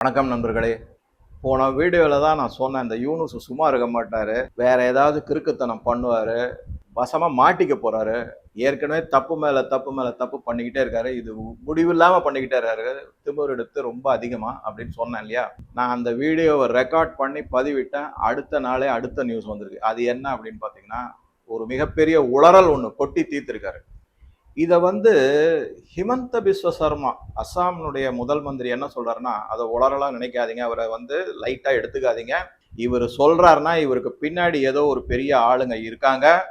வணக்கம் நண்பர்களே. போன வீடியோவில் தான் நான் சொன்னேன் இந்த யூனுஸ் சும்மா இருக்க மாட்டார் வேறு ஏதாவது கிறுக்குத்தனம் பண்ணுவார் வசமாக மாட்டிக்க போகிறாரு ஏற்கனவே தப்பு மேலே தப்பு மேலே தப்பு பண்ணிக்கிட்டே இருக்காரு இது முடிவில்லாமல் பண்ணிக்கிட்டே இருக்காரு திமிர் எடுத்து ரொம்ப அதிகமாக அப்படின்னு சொன்னேன் இல்லையா? நான் அந்த வீடியோவை ரெக்கார்ட் பண்ணி பதிவிட்டேன் அடுத்த நாளே அடுத்த நியூஸ் வந்திருக்கு. அது என்ன அப்படின்னு பார்த்தீங்கன்னா ஒரு மிகப்பெரிய உளறல் ஒன்று கொட்டி தீர்த்திருக்காரு. இதை வந்து ஹிமந்த பிஸ்வ சர்மா அஸ்ஸாமினுடைய முதல் மந்திரி என்ன சொல்றாருன்னா அதை உளரலாம் நினைக்காதீங்க. அவரை வந்து லைட்டாக எடுத்துக்காதீங்க. இவர் சொல்றாருன்னா இவருக்கு பின்னாடி ஏதோ ஒரு பெரிய ஆளுங்க இருக்காங்க.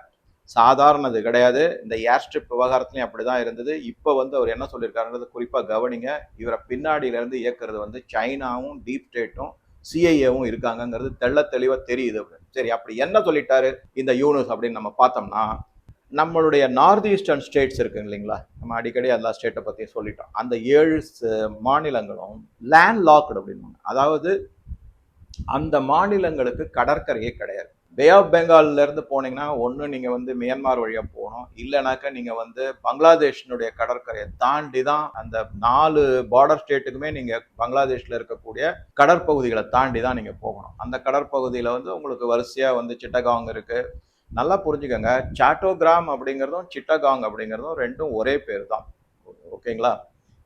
சாதாரணது கிடையாது. இந்த ஏர் ஸ்ட்ரிப் அப்படி தான் இருந்தது. இப்போ வந்து அவர் என்ன சொல்லியிருக்காருன்றது குறிப்பாக கவனிங்க. இவரை பின்னாடியில இருந்து இயக்குறது வந்து சைனாவும் டீப் ஸ்டேட்டும் சிஐஏவும் இருக்காங்கங்கிறது தெள்ள தெளிவாக தெரியுது. சரி அப்படி என்ன சொல்லிட்டாரு இந்த யூனுஸ் அப்படின்னு நம்ம பார்த்தோம்னா நம்மளுடைய நார்த் ஈஸ்டர்ன் ஸ்டேட்ஸ் இருக்குங்க இல்லைங்களா? நம்ம அடிக்கடி எல்லா ஸ்டேட்டை பற்றியும் சொல்லிட்டோம். அந்த ஏழு மாநிலங்களும் லேண்ட் லாக்டு அப்படின்னு அதாவது அந்த மாநிலங்களுக்கு கடற்கரையே கிடையாது. பே ஆஃப் பெங்கால்லேருந்து போனீங்கன்னா ஒன்று நீங்கள் வந்து மியான்மார் வழியாக போகணும். இல்லைனாக்கா நீங்கள் வந்து பங்களாதேஷினுடைய கடற்கரையை தாண்டி தான் அந்த நாலு பார்டர் ஸ்டேட்டுக்குமே நீங்கள் பங்களாதேஷில் இருக்கக்கூடிய கடற்பகுதிகளை தாண்டி தான் நீங்கள் போகணும். அந்த கடற்பகுதியில் வந்து உங்களுக்கு வரிசையாக வந்து சிட்டகாங் இருக்குது நல்லா புரிஞ்சுக்கோங்க. சாட்டோகிராம் அப்படிங்கிறதும் சிட்டகாங் அப்படிங்கிறதும் ரெண்டும் ஒரே பேர் தான் ஓகேங்களா?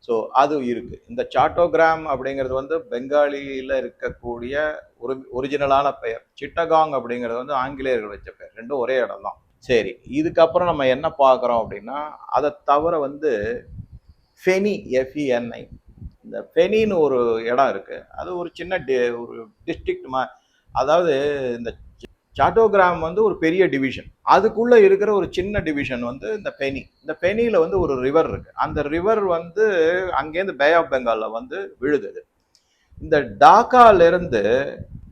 ஸோ அது இருக்குது இந்த சாட்டோகிராம் அப்படிங்கிறது வந்து பெங்காலியில் இருக்கக்கூடிய ஒரு ஒரிஜினலான பெயர். சிட்டகாங் அப்படிங்கிறது வந்து ஆங்கிலேயர்கள் வச்ச பெயர். ரெண்டும் ஒரே இடம் தான் சரி. இதுக்கப்புறம் நம்ம என்ன பார்க்குறோம் அப்படின்னா அதை தவிர வந்து ஃபெனி எஃப்இஎன்ஐ இந்த ஃபெனின்னு ஒரு இடம் இருக்குது அது ஒரு சின்ன டி ஒரு டிஸ்ட்ரிக்ட் மா அதாவது இந்த சாட்டோகிராம் வந்து ஒரு பெரிய டிவிஷன் அதுக்குள்ளே இருக்கிற ஒரு சின்ன டிவிஷன் வந்து இந்த பெனி இந்த பெனியில் வந்து ஒரு ரிவர் இருக்குது அந்த ரிவர் வந்து அங்கேருந்து பே ஆஃப் பெங்காலில் வந்து விழுது இந்த டாக்காலேருந்து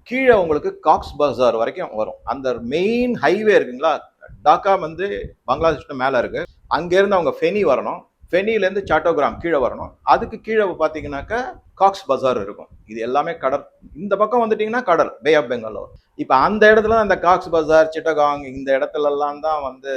கீழே உங்களுக்கு காக்ஸ் பஜார் வரைக்கும் வரும். அந்த மெயின் ஹைவே இருக்குங்களா? டாக்கா வந்து பங்களாதேஷ்ல மேலே இருக்குது அங்கேருந்து அவங்க ஃபெனி வரணும். ஃபெனிலேருந்து சாட்டோகிராம் கீழே வரணும். அதுக்கு கீழே பார்த்தீங்கன்னாக்கா காக்ஸ் பஜார் இருக்கும். இது எல்லாமே கடல் இந்த பக்கம் வந்துட்டீங்கன்னா கடல் பே ஆஃப் பெங்களூர் இப்போ அந்த இடத்துல தான் இந்த காக்ஸ் பஜார் சிட்டகாங் இந்த இடத்துலலாம் தான் வந்து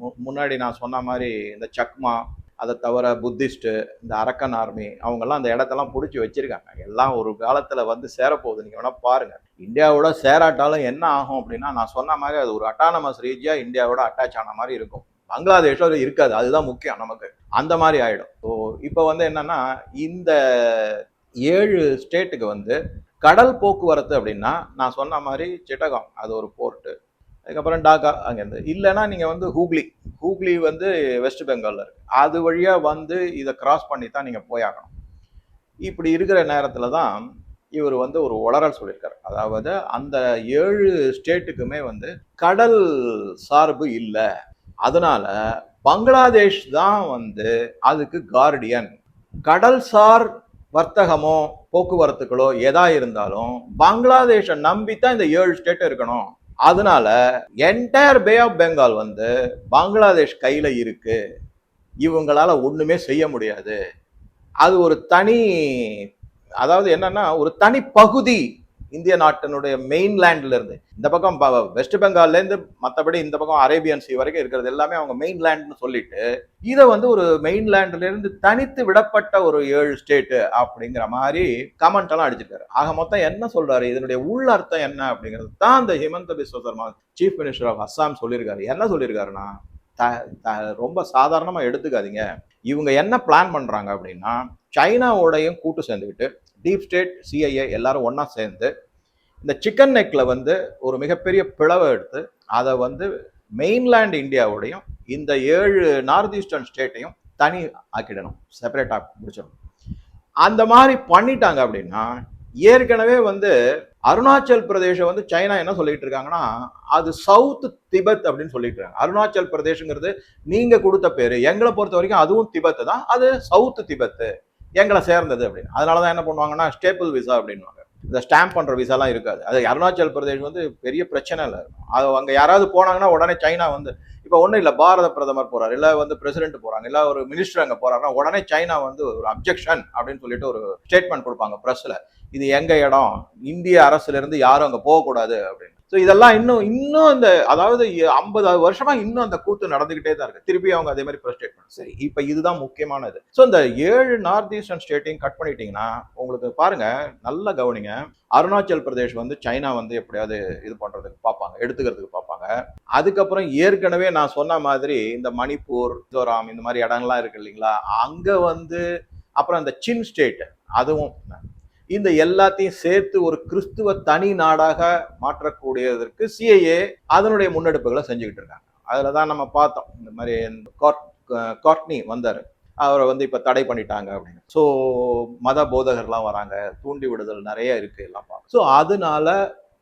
மு- முன்னாடி நான் சொன்ன மாதிரி இந்த சக்மா அதை தவிர புத்திஸ்ட்டு இந்த அரக்கன் ஆர்மி அவங்கெல்லாம் அந்த இடத்தெல்லாம் பிடிச்சி வச்சிருக்காங்க. எல்லாம் ஒரு காலத்தில் வந்து சேரப்போகுது. நீங்கள் வேணால் பாருங்கள் இந்தியாவோட சேராட்டாலும் என்ன ஆகும் அப்படின்னா நான் சொன்ன மாதிரி அது ஒரு அட்டானமஸ் ரீஜியாக இந்தியாவோட அட்டாச் ஆன மாதிரி இருக்கும். பங்களாதேஷோட இருக்காது. அதுதான் முக்கியம் நமக்கு. அந்த மாதிரி ஆகிடும் ஸோ இப்போ வந்து என்னென்னா இந்த ஏழு ஸ்டேட்டுக்கு வந்து கடல் போக்குவரத்து அப்படின்னா நான் சொன்ன மாதிரி சிட்டகம் அது ஒரு போர்ட்டு அதுக்கப்புறம் டாக்கா அங்கேருந்து. இல்லைன்னா நீங்கள் வந்து ஹூக்ளி ஹூக்ளி வந்து வெஸ்ட் பெங்காலில் இருக்கு. அது வழியாக வந்து இதை கிராஸ் பண்ணி தான் நீங்கள் போயாகணும். இப்படி இருக்கிற நேரத்தில் தான் இவர் வந்து ஒரு உளறல் சொல்லியிருக்காரு. அதாவது அந்த ஏழு ஸ்டேட்டுக்குமே வந்து கடல் சார்பு இல்லை. அதனால பங்களாதேஷ் தான் வந்து அதுக்கு கார்டியன் கடல்சார் வர்த்தகமோ போக்குவரத்துகளோ எதா இருந்தாலும் பங்களாதேஷை நம்பித்தான் இந்த ஏழு ஸ்டேட் இருக்கணும். அதனால என்டையர் பே ஆஃப் பெங்கால் வந்து பங்களாதேஷ் கையில் இருக்கு. இவங்களால ஒன்றுமே செய்ய முடியாது. அது ஒரு தனி அதாவது என்னன்னா ஒரு தனி பகுதி இந்திய நாட்டினுடைய மெயின்லேண்ட்ல இருந்து இந்த பக்கம் ப- வெஸ்ட் பெங்கால்ல இருந்து மற்றபடி இந்த பக்கம் அரேபியன் சி வரைக்கும் இருக்கிறது. எல்லாமே அவங்க மெயின்லேண்ட்னு சொல்லிட்டு இதை வந்து ஒரு மெயின்லேண்ட்ல இருந்து தனித்து விடப்பட்ட ஒரு ஏழு ஸ்டேட்டு அப்படிங்கிற மாதிரி கமெண்ட் எல்லாம் அடிச்சிருக்காரு. ஆக மொத்தம் என்ன சொல்றாரு? இதனுடைய உள் அர்த்தம் என்ன அப்படிங்கிறது தான் இந்த Himanta Biswa Sarma chief minister of Assam சொல்லியிருக்காரு. என்ன சொல்லியிருக்காருன்னா த த- ரொம்ப சாதாரணமா எடுத்துக்காதீங்க. இவங்க என்ன பிளான் பண்றாங்க அப்படின்னா சைனாவோடையும் கூட்டு சேர்ந்துக்கிட்டு டீப் ஸ்டேட் சிஐஏ எல்லாரும் ஒன்றா சேர்ந்து இந்த சிக்கன் நெக்கில் வந்து ஒரு மிகப்பெரிய பிளவை எடுத்து அதை வந்து மெயின்லேண்ட் இந்தியாவோடையும் இந்த ஏழு நார்த் ஈஸ்டர்ன் ஸ்டேட்டையும் தனி ஆக்கிடணும் செப்பரேட்டாக முடிச்சிடணும். அந்த மாதிரி பண்ணிட்டாங்க அப்படின்னா ஏற்கனவே வந்து அருணாச்சல் பிரதேசம் வந்து சைனா என்ன சொல்லிட்டு இருக்காங்கன்னா அது சவுத் திபெத் அப்படின்னு சொல்லிட்டு இருக்காங்க. அருணாச்சல் பிரதேசங்கிறது நீங்க கொடுத்த பேரு எங்களை பொறுத்த வரைக்கும் அதுவும் திபத்து தான் அது சவுத் திபத்து. எங்களை சேர்ந்தது அப்படின்னு. அதனால தான் என்ன பண்ணுவாங்கன்னா ஸ்டேபிள் விசா அப்படின்வாங்க இந்த ஸ்டாம்ப் பண்ணுற விசாலாம் இருக்காது. அது அருணாச்சல் பிரதேஷ் வந்து பெரிய பிரச்சனை இல்லை. அது அங்கே யாராவது போனாங்கன்னா உடனே சைனா வந்து இப்போ ஒன்றும் இல்லை பாரத பிரதமர் போகிறார் இல்லை வந்து பிரசிடென்ட் போறாங்க இல்லை ஒரு மினிஸ்டர் அங்கே போறாருன்னா உடனே சைனா வந்து ஒரு அப்ஜெக்ஷன் அப்படின்னு சொல்லிட்டு ஒரு ஸ்டேட்மெண்ட் கொடுப்பாங்க ப்ரெஸ்ஸில் இது எங்கள் இடம்? இந்திய அரசுலேருந்து யாரும் அங்கே போகக்கூடாது அப்படின்னு. ஸோ இதெல்லாம் இன்னும் இன்னும் இந்த அதாவது ஐம்பது வருஷமா இன்னும் அந்த கூத்து நடந்துகிட்டே தான் இருக்கு. திருப்பி அவங்க அதே மாதிரி ப்ரொஸ்டேட் ஸ்டேட்மெண்ட் சரி இப்போ இதுதான் முக்கியமானது. ஸோ இந்த ஏழு நார்த் ஈஸ்டர்ன் ஸ்டேட்டையும் கட் பண்ணிட்டீங்கன்னா உங்களுக்கு பாருங்க நல்லா கவனிங்க. அருணாச்சல் பிரதேஷ் வந்து சைனா வந்து எப்படியாவது இது பண்றதுக்கு பார்ப்பாங்க எடுத்துக்கிறதுக்கு பார்ப்பாங்க. அதுக்கப்புறம் ஏற்கனவே நான் சொன்ன மாதிரி இந்த மணிப்பூர் மிசோராம் இந்த மாதிரி இடங்கள்லாம் இருக்கு இல்லைங்களா? அங்க வந்து அப்புறம் இந்த சின் ஸ்டேட் அதுவும் இந்த எல்லாத்தையும் சேர்த்து ஒரு கிறிஸ்துவ தனி நாடாக மாற்றக்கூடியதற்கு சிஐஏ அதனுடைய முன்னெடுப்புகளை செஞ்சுக்கிட்டு இருக்காங்க. அதில் தான் நம்ம பார்த்தோம். இந்த மாதிரி காட்னி வந்தார். அவரை வந்து இப்போ தடை பண்ணிட்டாங்க அப்படின்னு. ஸோ மத போதகர்லாம் வராங்க. தூண்டி விடுதல் நிறைய இருக்கு எல்லாம் பார்க்க. ஸோ அதனால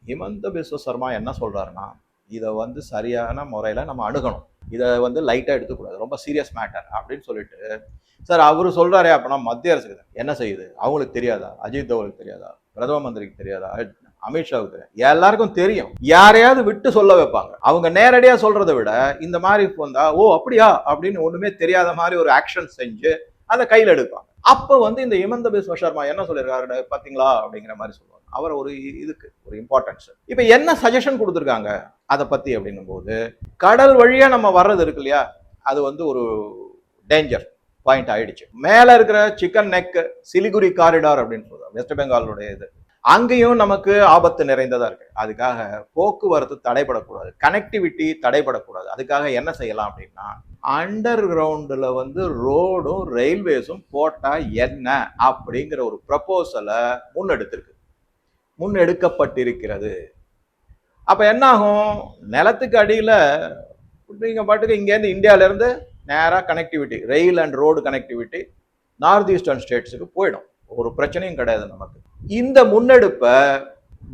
ஹிமந்த பிஸ்வ சர்மா என்ன சொல்கிறாருன்னா இதை வந்து சரியான முறையில் நம்ம அணுகணும். இதை வந்து லைட்டாக எடுத்துக்கூடாது ரொம்ப சீரியஸ் மேட்டர் அப்படின்னு சொல்லிட்டு சார் அவரு சொல்கிறாரே அப்படின்னா மத்திய அரசுக்கு என்ன செய்யுது? அவங்களுக்கு தெரியாதா? அஜித் தோவலுக்கு தெரியாதா? பிரதம மந்திரிக்கு தெரியாதா? அமித்ஷாவுக்கு தெரியும் எல்லாருக்கும் தெரியும். யாரையாவது விட்டு சொல்ல வைப்பாங்க. அவங்க நேரடியாக சொல்றதை விட இந்த மாதிரி வந்தா ஓ அப்படியா? அப்படின்னு ஒன்றுமே தெரியாத மாதிரி ஒரு ஆக்ஷன் செஞ்சு அதை கையில் எடுப்பாங்க. அப்போ வந்து இந்த இமந்த பிஸ்வ சர்மா என்ன சொல்லியிருக்காரு பார்த்தீங்களா அப்படிங்கிற மாதிரி சொல்லுவாங்க. அவர் ஒரு இதுக்கு ஒரு இம்பார்ட்டன்ஸ் இப்போ என்ன சஜஷன் கொடுத்துருக்காங்க? அதை பற்றி அப்படின்னும் போது கடல் வழியாக நம்ம வர்றது இருக்கு இல்லையா? அது வந்து ஒரு டேஞ்சர் பாயிண்ட் ஆயிடுச்சு. மேலே இருக்கிற சிக்கன் நெக் சிலிகுரி காரிடார் அப்படின்னு சொல்றாங்க வெஸ்ட் பெங்காலுடைய இது. அங்கேயும் நமக்கு ஆபத்து நிறைந்ததாக இருக்கு. அதுக்காக போக்குவரத்து தடைபடக்கூடாது கனெக்டிவிட்டி தடைபடக்கூடாது. அதுக்காக என்ன செய்யலாம் அப்படின்னா அண்டர் கிரவுண்டில் வந்து ரோடும் ரயில்வேஸும் போட்டால் என்ன அப்படிங்கிற ஒரு ப்ரப்போசலை முன்னெடுத்திருக்கு. முன்னெடுக்கப்பட்டிருக்கிறது. அப்போ என்ன ஆகும் நிலத்துக்கு அடியில் நீங்கள் பாட்டுக்கு இங்கேருந்து இந்தியாவிலேருந்து நேராக connectivity rail and road connectivity north eastern ஸ்டேட்ஸுக்கு போயிடும். ஒரு பிரச்சனையும் கிடையாது நமக்கு. இந்த முன்னெடுப்பை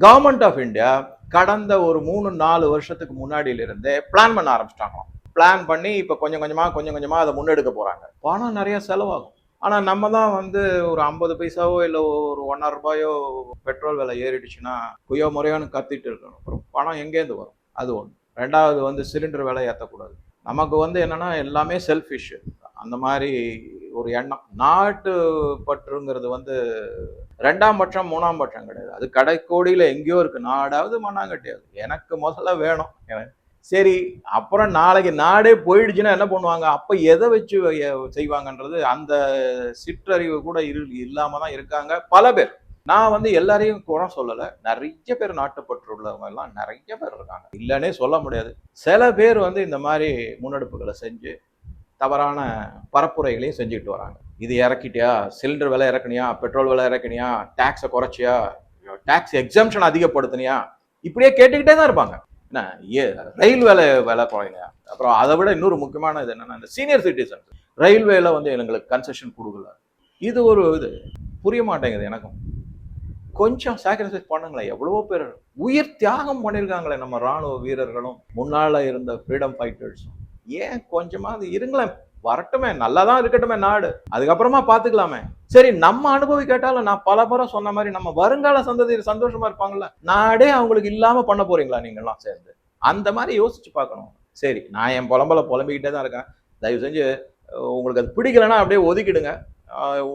கவர்மெண்ட் ஆஃப் இந்தியா கடந்த ஒரு மூணு நாலு வருஷத்துக்கு முன்னாடியிலிருந்தே பிளான் பண்ண ஆரம்பிச்சிட்டாங்களாம். பிளான் பண்ணி இப்போ கொஞ்சம் கொஞ்சமாக கொஞ்சம் கொஞ்சமாக அதை முன்னெடுக்க போகிறாங்க பணம் நிறையா செலவாகும். ஆனால் நம்ம தான் வந்து ஒரு ஐம்பது பைசாவோ இல்லை ஒரு ஒன்றரை ரூபாயோ பெட்ரோல் விலை ஏறிடுச்சுன்னா குயோ முறையோன்னு கத்திட்டு இருக்கணும். அப்புறம் பணம் எங்கேருந்து வரும்? அது ஒன்று ரெண்டாவது வந்து சிலிண்டர் விலை ஏற்றக்கூடாது நமக்கு வந்து என்னென்னா எல்லாமே செல்ஃபிஷ் அந்த மாதிரி ஒரு எண்ணம். நாட்டு பற்றுங்கிறது வந்து ரெண்டாம் பட்சம் மூணாம் பட்சம் கிடையாது. அது கடைக்கோடியில் எங்கேயோ இருக்குது நாடாவது மண்ணாங்கட்டியாவது எனக்கு முதல்ல வேணும். எனக்கு சரி அப்புறம் நாளைக்கு நாடே போயிடுச்சுன்னா என்ன பண்ணுவாங்க? அப்ப எதை வச்சு செய்வாங்கன்றது அந்த சிற்றறிவு கூட இரு இல்லாம தான் இருக்காங்க பல பேர். நான் வந்து எல்லாரையும் குறை சொல்லலை. நிறைய பேர் நாட்டுப்பற்று உள்ளவங்க எல்லாம் நிறைய பேர் இருக்காங்க. இல்லைன்னே சொல்ல முடியாது. சில பேர் வந்து இந்த மாதிரி முன்னெடுப்புகளை செஞ்சு தவறான பரப்புரைகளையும் செஞ்சுக்கிட்டு வராங்க. இது இறக்கிட்டியா? சிலிண்டர் விலை இறக்குனியா? பெட்ரோல் விலை இறக்குனியா? டேக்ஸை குறைச்சியா? Tax exemption அதிகப்படுத்தினியா? இப்படியே கேட்டுக்கிட்டே தான் இருப்பாங்க. என்ன ஏ ரயில் வேலை வேலை குறைங்க அப்புறம் அதை விட இன்னொரு முக்கியமான இது என்னன்னா இந்த சீனியர் சிட்டிசன் ரயில்வேல வந்து எங்களுக்கு கன்செஷன் கொடுக்கல. இது ஒரு இது புரிய மாட்டேங்குது எனக்கும். கொஞ்சம் சாக்ரிஃபைஸ் பண்ணுங்களேன். எவ்வளவோ பேர் உயிர் தியாகம் பண்ணியிருக்காங்களே நம்ம ராணுவ வீரர்களும். முன்னால இருந்த ஃப்ரீடம் ஃபைட்டர்ஸும் ஏன் கொஞ்சமாவது இருங்களேன். வரட்டுமே நல்லா தான் இருக்கட்டுமே நாடு. அதுக்கப்புறமா பார்த்துக்கலாமே சரி நம்ம அனுபவி கேட்டாலும் நான் பல முறை சொன்ன மாதிரி நம்ம வருங்கால சந்ததியில் சந்தோஷமா இருப்பாங்கல்ல நாடே அவங்களுக்கு இல்லாம பண்ண போறீங்களா நீங்களாம் சேர்ந்து? அந்த மாதிரி யோசிச்சு பார்க்கணும். சரி நான் என் புலம்பல புலம்பிக்கிட்டே தான் இருக்கேன். தயவு செஞ்சு உங்களுக்கு அது பிடிக்கலன்னா அப்படியே ஒதுக்கிடுங்க.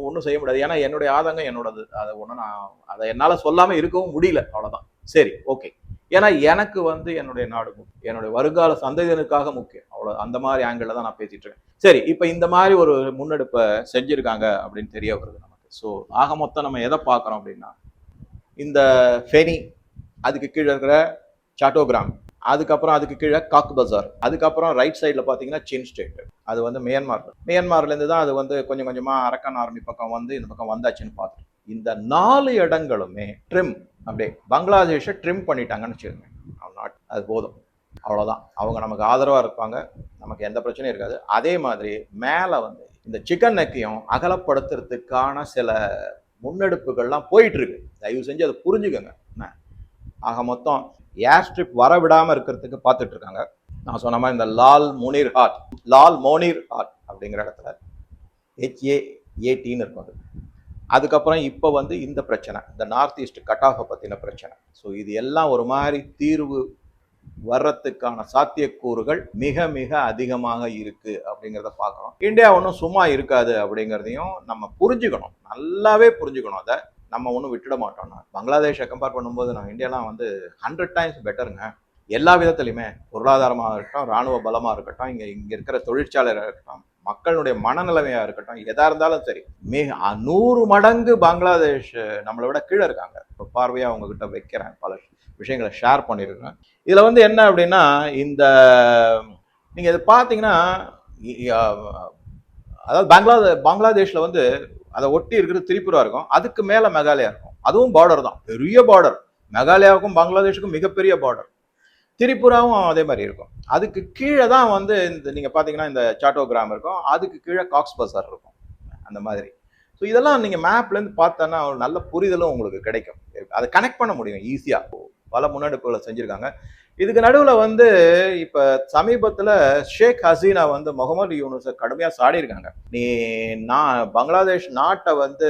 ஒன்றும் செய்ய முடியாது. ஏன்னா என்னுடைய ஆதங்கம் என்னோடது. அதை ஒன்றும் நான் அதை என்னால் சொல்லாமல் இருக்கவும் முடியல. அவ்வளோதான் சரி ஓகே. ஏன்னா எனக்கு வந்து என்னுடைய நாடு முக்கியம் என்னுடைய வருங்கால சந்ததியினருக்காக முக்கியம். அவ்வளோ அந்த மாதிரி ஆங்கிளில் தான் நான் பேசிட்டு இருக்கேன். சரி இப்போ இந்த மாதிரி ஒரு முன்னெடுப்பை செஞ்சுருக்காங்க அப்படின்னு தெரிய வருது நமக்கு. ஸோ ஆக மொத்தம் நம்ம எதை பார்க்குறோம் அப்படின்னா இந்த ஃபெனி அதுக்கு கீழே இருக்கிற சாட்டோகிராம் அதுக்கப்புறம் அதுக்கு கீழே காக் பஜார் அதுக்கப்புறம் ரைட் சைடில் பார்த்தீங்கன்னா சின் ஸ்டேட் அது வந்து மியான்மார் மியான்மார்லேருந்து தான் அது வந்து கொஞ்சம் கொஞ்சமாக அரக்கன் ஆர்மி பக்கம் வந்து இந்த பக்கம் வந்தாச்சுன்னு பார்த்துட்டு இந்த நாலு இடங்களுமே ட்ரிம் அப்படியே பங்களாதேஷை ட்ரிம் பண்ணிட்டாங்கன்னு வச்சுக்கோங்க. நாட் அது போதும். அவ்வளோதான் அவங்க நமக்கு ஆதரவாக இருப்பாங்க. நமக்கு எந்த பிரச்சனையும் இருக்காது. அதே மாதிரி மேலே வந்து இந்த சிக்கன் நெக்கையும் அகலப்படுத்துறதுக்கான சில முன்னெடுப்புகள்லாம் போயிட்டுருக்கு. தயவு செஞ்சு அதை புரிஞ்சுக்கோங்க. என்ன? ஆக மொத்தம் ஏர் ஸ்ட்ரிப் வர விடாமல் இருக்கிறதுக்கு பார்த்துட்டு இருக்காங்க நான் சொன்ன மாதிரி இந்த Lalmonirhat Lalmonirhat அப்படிங்கிற இடத்துல ஹெச்ஏ ஏடின்னு இருக்கும் அது. அதுக்கப்புறம் இப்போ வந்து இந்த பிரச்சனை இந்த நார்த் ஈஸ்ட் கட் ஆஃபை பற்றின பிரச்சனை. ஸோ இது எல்லாம் ஒரு மாதிரி தீர்வு வர்றதுக்கான சாத்தியக்கூறுகள் மிக மிக அதிகமாக இருக்கு அப்படிங்கிறத பார்க்குறோம். இந்தியா ஒன்றும் சும்மா இருக்காது அப்படிங்கிறதையும் நம்ம புரிஞ்சுக்கணும். நல்லாவே புரிஞ்சுக்கணும். அதை நம்ம ஒன்றும் விட்டுட மாட்டோம். பங்களாதேஷை கம்பேர் பண்ணும்போது நான் இந்தியாலாம் வந்து ஹண்ட்ரட் டைம்ஸ் பெட்டருங்க எல்லா விதத்துலையுமே பொருளாதாரமாக இருக்கட்டும் ராணுவ பலமாக இருக்கட்டும் இங்கே இங்கே இருக்கிற தொழிற்சாலையாக இருக்கட்டும் மக்களுடைய மனநிலைமையாக இருக்கட்டும் எதாக இருந்தாலும் சரி மிக நூறு மடங்கு பங்களாதேஷ் நம்மளை விட கீழே இருக்காங்க. இப்போ பார்வையாக அவங்கக்கிட்ட வைக்கிறேன் பல விஷயங்களை ஷேர் பண்ணியிருக்கேன் இதில் வந்து என்ன அப்படின்னா இந்த நீங்கள் இது பார்த்தீங்கன்னா அதாவது பங்களாதே பங்களாதேஷ்ல வந்து அதை ஒட்டி இருக்கிறது திரிபுரா இருக்கும் அதுக்கு மேலே மெகாலயா இருக்கும். அதுவும் பார்டர் தான் பெரிய பார்டர் மெகாலயாவுக்கும் பங்களாதேஷுக்கும் மிகப்பெரிய பார்டர் திரிபுராவும் அதே மாதிரி இருக்கும். அதுக்கு கீழே தான் வந்து இந்த நீங்கள் பார்த்தீங்கன்னா இந்த சாட்டோகிராம் இருக்கும். அதுக்கு கீழே காக்ஸ் பசார் இருக்கும். அந்த மாதிரி. ஸோ இதெல்லாம் நீங்கள் மேப்லேருந்து பார்த்தோன்னா ஒரு நல்ல புரிதலும் உங்களுக்கு கிடைக்கும். அதை கனெக்ட் பண்ண முடியும் ஈஸியாக பல முன்னெடுப்புகளை செஞ்சுருக்காங்க. இதுக்கு நடுவில் வந்து இப்போ சமீபத்தில் ஷேக் ஹசீனா வந்து முகமது யூனுஸை கடுமையாக சாடியிருக்காங்க. நீ நான் பங்களாதேஷ் நாட்டை வந்து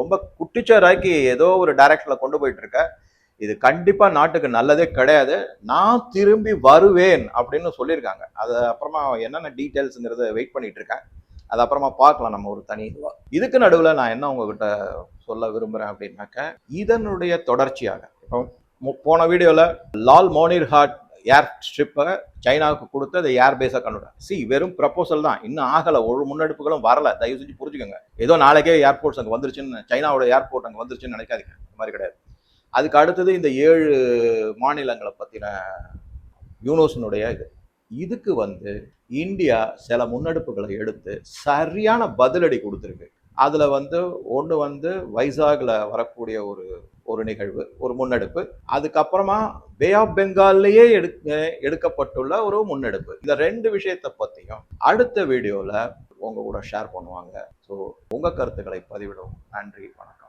ரொம்ப குட்டிச்சராக்கி ஏதோ ஒரு டைரக்ஷனில் கொண்டு போயிட்டு இருக்க. இது கண்டிப்பாக நாட்டுக்கு நல்லதே கிடையாது. நான் திரும்பி வருவேன் அப்படின்னு சொல்லியிருக்காங்க. அது அப்புறமா என்னென்ன டீட்டெயில்ஸுங்கிறத வெயிட் பண்ணிட்டு இருக்கேன். அது அப்புறமா பார்க்கலாம் நம்ம ஒரு தனி இதுவாக இதுக்கு நடுவில் நான் என்ன உங்ககிட்ட சொல்ல விரும்புகிறேன் அப்படின்னாக்க இதனுடைய தொடர்ச்சியாக இப்போ மு- போன வீடியோவில் லால் மோனிர்ஹாட் ஏர் ஸ்ட்ரிப்பை சைனாவுக்கு கொடுத்து அதை ஏர் பேஸாக கண்டுவிட்டேன் சி வெறும் ப்ரப்போசல் தான். இன்னும் ஆகலை. ஒரு முன்னெடுப்புகளும் வரல. தயவு செஞ்சு புரிஞ்சுக்கோங்க. ஏதோ நாளைக்கே ஏர்போர்ட்ஸ் அங்கே வந்துருச்சுன்னு சைனாவோட ஏர்போர்ட் அங்கே வந்துருச்சுன்னு நினைக்காதீங்க. அந்த மாதிரி கிடையாது. அதுக்கு அடுத்தது இந்த ஏழு மாநிலங்களை பற்றின யூனோஸினுடைய இது. இதுக்கு வந்து இந்தியா சில முன்னெடுப்புகளை எடுத்து சரியான பதிலடி கொடுத்துருக்கு. அதில் வந்து ஒன்று வந்து வைசாகில் வரக்கூடிய ஒரு ஒரு நிகழ்வு ஒரு முன்னெடுப்பு. அதுக்கப்புறமா பே ஆஃப் பெங்கால்லையே எடுக்க எடுக்கப்பட்டுள்ள ஒரு முன்னெடுப்பு. இந்த ரெண்டு விஷயத்தை பற்றியும் அடுத்த வீடியோவில் உங்கள் கூட ஷேர் பண்ணுவாங்க. ஸோ உங்கள் கருத்துக்களை பதிவிடவும். நன்றி வணக்கம்.